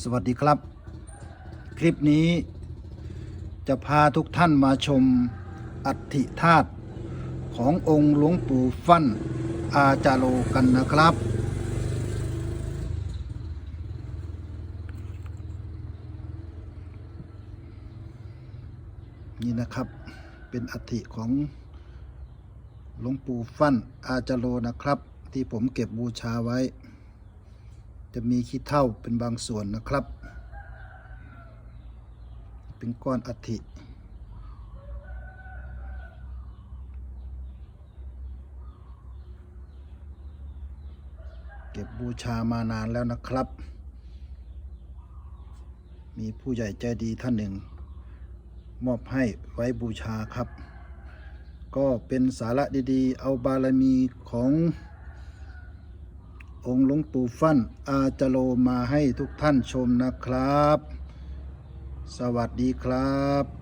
สวัสดีครับ คลิปนี้จะพาทุกท่านมาชมอัฐิธาตุขององค์หลวงปู่ฟั่นอาจาโลกันนะครับ นี่นะครับเป็นอัฐิของหลวงปู่ฟั่นอาจาโลนะครับ ที่ผมเก็บบูชาไว้ จะมีขี้เท่าเป็นบางส่วนนะครับ เป็นก้อนอัฐิเก็บบูชามานานแล้วนะครับ มีผู้ใหญ่ใจดีท่านหนึ่ง มอบให้ไว้บูชาครับ ก็เป็นสาระดีๆ เอาบารมีของ องค์หลวงปู่ฟั่นอาจโลมาให้ทุกท่านชมนะครับ สวัสดีครับ